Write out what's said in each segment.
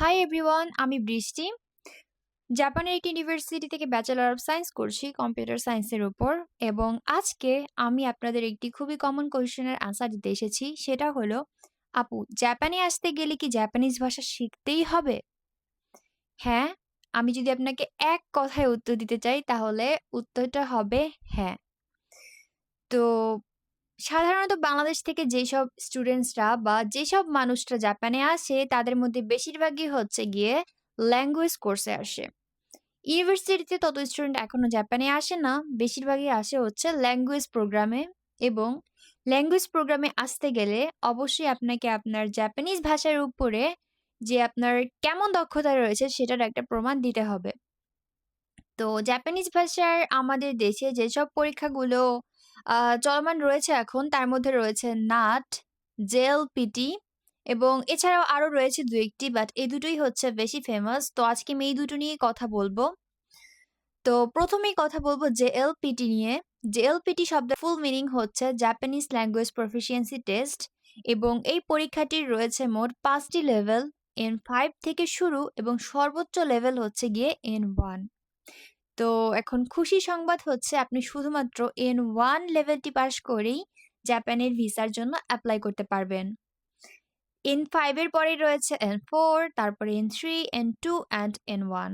Hi everyone আমি বৃষ্টি। জাপানের একটি ইউনিভার্সিটি থেকে ব্যাচেলর অফ সায়েন্স করছি কম্পিউটার সায়েন্সের উপর এবং আজকে আমি আপনাদের একটি খুবই কমন কোয়েশ্চেনের আনসার দিতে এসেছি। সেটা হলো, আপু জাপানে আসতে গেলে কি জাপানিজ ভাষা শিখতেই হবে? হ্যাঁ আমি যদি আপনাকে এক কথায় উত্তর দিতে চাই, তাহলে উত্তরটা হবে হ্যাঁ। তো সাধারণত বাংলাদেশ থেকে যেসব স্টুডেন্টসরা বা যেসব মানুষরা জাপানে আসে, তাদের মধ্যে বেশিরভাগই হচ্ছে গিয়ে ল্যাঙ্গুয়েজ কোর্সে আসে। ইউনিভার্সিটিতে তত স্টুডেন্ট এখনও জাপানে আসে না, বেশিরভাগই আসে হচ্ছে ল্যাঙ্গুয়েজ প্রোগ্রামে এবং ল্যাঙ্গুয়েজ প্রোগ্রামে আসতে গেলে অবশ্যই আপনাকে আপনার জাপানিজ ভাষার উপরে যে আপনার কেমন দক্ষতা রয়েছে সেটার একটা প্রমাণ দিতে হবে। তো জাপানিজ ভাষার আমাদের দেশে যেসব পরীক্ষাগুলো চলমান রয়েছে এখন। তার মধ্যে রয়েছে নাট জেএলপিটি এবং এছাড়াও আরও রয়েছে দু একটি বাট এই দুটোই হচ্ছে বেশি ফেমাস তো আজকে আমি এই দুটো নিয়ে কথা বলব। তো প্রথমেই কথা বলব জেএলপিটি নিয়ে। জেএলপিটি শব্দের ফুল মিনিং হচ্ছে জাপানিজ ল্যাঙ্গুয়েজ প্রফিসিয়েন্সি টেস্ট এবং এই পরীক্ষাটির রয়েছে মোট পাঁচটি লেভেল এন ফাইভ থেকে শুরু এবং সর্বোচ্চ লেভেল হচ্ছে গিয়ে এন ওয়ান তো এখন খুশি সংবাদ হচ্ছে আপনি শুধুমাত্র এন ওয়ান লেভেলটি পাস করেই জাপানের ভিসার জন্য অ্যাপ্লাই করতে পারবেন। এন ফাইভের পরেই রয়েছে এন ফোর তারপরে N three N two and N one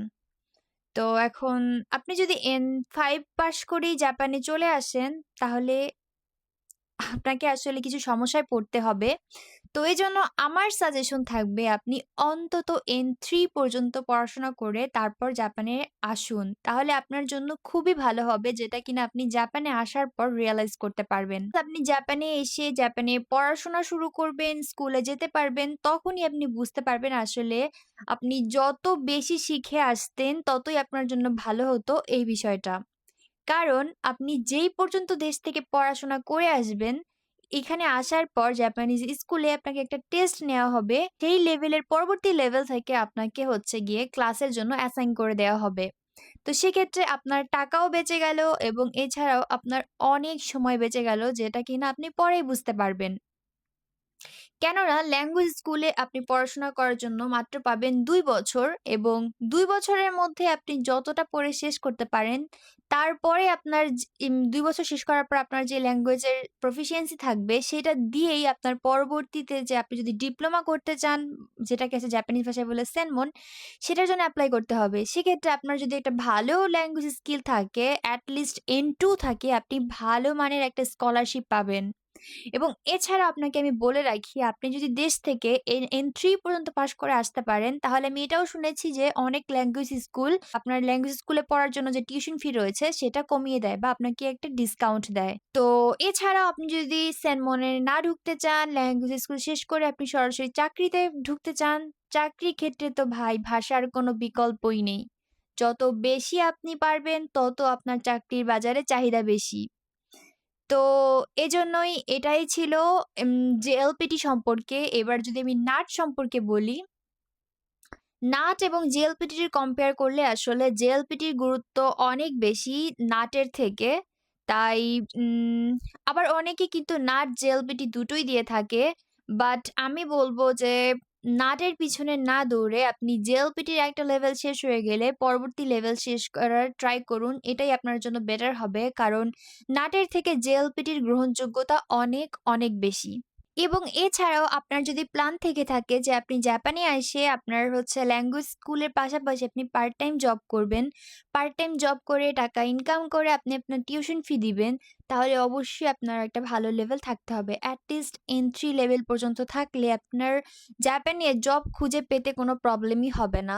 তো এখন আপনি যদি এন ফাইভ পাস করেই জাপানে চলে আসেন, তাহলে আপনাকে আসলে কিছু সমস্যায় পড়তে হবে। তো এই জন্য আমার সাজেশন থাকবে আপনি অন্তত এন থ্রি পর্যন্ত পড়াশোনা করে তারপর জাপানে আসুন। তাহলে আপনার জন্য খুবই ভালো হবে যেটা কিনা আপনি জাপানে আসার পর রিয়েলাইজ করতে পারবেন। আপনি জাপানে এসে জাপানে পড়াশোনা শুরু করবেন স্কুলে যেতে পারবেন, তখনই আপনি বুঝতে পারবেন আসলে আপনি যত বেশি শিখে আসতেন ততই আপনার জন্য ভালো হতো এই বিষয়টা। কারণ আপনি যেই পর্যন্ত দেশ থেকে পড়াশোনা করে আসবেন, এখানে আসার পর জাপানিজ স্কুলে আপনাকে একটা টেস্ট নেওয়া হবে, সেই লেভেলের পরবর্তী লেভেল থেকে আপনাকে হচ্ছে গিয়ে ক্লাসের জন্য অ্যাসাইন করে দেওয়া হবে। তো সেক্ষেত্রে আপনার টাকাও বেঁচে গেল এবং এছাড়াও আপনার অনেক সময় বেঁচে গেল যেটা কিনা আপনি পরেই বুঝতে পারবেন। কেননা ল্যাঙ্গুয়েজ স্কুলে আপনি পড়াশোনা করার জন্য মাত্র পাবেন দুই বছর এবং দুই বছরের মধ্যে আপনি যতটা পড়ে শেষ করতে পারেন, তারপরে আপনার দুই বছর শেষ করার পর আপনার যে ল্যাঙ্গুয়েজের প্রফিসিয়েন্সি থাকবে, সেটা দিয়েই আপনার পরবর্তীতে যে আপনি যদি ডিপ্লোমা করতে চান, যেটাকে আছে জাপানিজ ভাষায় বলে সেনমন সেটার জন্য অ্যাপ্লাই করতে হবে। সেক্ষেত্রে আপনার যদি একটা ভালো ল্যাঙ্গুয়েজ স্কিল থাকে অ্যাটলিস্ট এন টু থাকে, আপনি ভালো মানের একটা স্কলারশিপ পাবেন। এবং এছাড়া আপনাকে আমি বলে রাখি, আপনি যদি দেশ থেকে এন এন থ্রি পর্যন্ত পাশ করে আসতে পারেন, তাহলে আমি এটাও শুনেছি যে অনেক ল্যাঙ্গুয়েজ স্কুল আপনার ল্যাঙ্গুয়েজ স্কুলে পড়ার জন্য যে টিউশন ফি রয়েছে, সেটা কমিয়ে দেয় বা আপনাকে একটা ডিসকাউন্ট দেয়। তো এছাড়াও আপনি যদি সেনমনে না ঢুকতে চান ল্যাঙ্গুয়েজ স্কুল শেষ করে আপনি সরাসরি চাকরিতে ঢুকতে চান, চাকরির ক্ষেত্রে তো ভাই ভাষার কোনো বিকল্পই নেই। যত বেশি আপনি পারবেন, তত আপনার চাকরির বাজারে চাহিদা বেশি। তো এজন্যই এটাই ছিল উম জেএলপিটি সম্পর্কে। এবার যদি আমি নাট সম্পর্কে বলি নাট এবং জেএলপিটির কম্পেয়ার করলে আসলে জেএলপিটির গুরুত্ব অনেক বেশি নাটের থেকে। তাই আবার অনেকে কিন্তু নাট, জেএলপিটি দুটোই দিয়ে থাকে। বাট আমি বলব যে নাটের পিছনে না দৌড়ে আপনি জেএলপিটির একটা লেভেল শেষ হয়ে গেলে পরবর্তী লেভেল শেষ করার ট্রাই করুন। এটাই আপনার জন্য বেটার হবে। কারণ নাটের থেকে জেএলপিটির গ্রহণযোগ্যতা অনেক, অনেক বেশি। এবং এছাড়াও আপনার যদি প্ল্যান থেকে থাকে যে আপনি জাপানে এসে আপনার হচ্ছে ল্যাঙ্গুয়েজ স্কুলের পাশাপাশি আপনি পার্ট টাইম জব করবেন। পার্ট টাইম জব করে টাকা ইনকাম করে আপনি আপনার টিউশন ফি দিবেন। তাহলে অবশ্যই আপনার একটা ভালো লেভেল থাকতে হবে। At least N three level পর্যন্ত থাকলে আপনার জাপানে জব খুঁজে পেতে কোনো প্রবলেমই হবে না।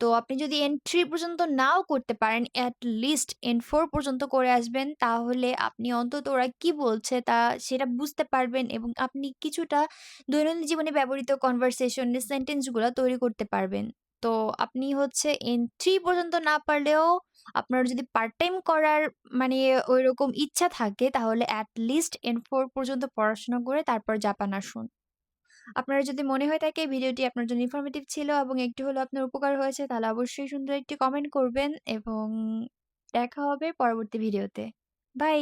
তো আপনি যদি এন থ্রি পর্যন্ত নাও করতে পারেন এট লিস্ট এন ফোর পর্যন্ত করে আসবেন, তাহলে আপনি অন্তত ওরা কি বলছে তা সেটা বুঝতে পারবেন এবং আপনি কিছুটা দৈনন্দিন জীবনে ব্যবহৃত কনভারসেশন এর সেন্টেন্সগুলা তৈরি করতে পারবেন। তো আপনি হচ্ছে এন থ্রি পর্যন্ত না পারলেও আপনার যদি পার্ট টাইম করার মানে ঐরকম ইচ্ছা থাকে, তাহলে এট লিস্ট এন ফোর পর্যন্ত পড়াশোনা করে তারপর জাপান আসুন। আপনার যদি মনে হয়ে থাকে ভিডিওটি আপনার জন্য ইনফরমেটিভ ছিল এবং একটু হলেও আপনার উপকার হয়েছে, তাহলে অবশ্যই সুন্দর একটি কমেন্ট করবেন এবং দেখা হবে পরবর্তী ভিডিওতে। বাই।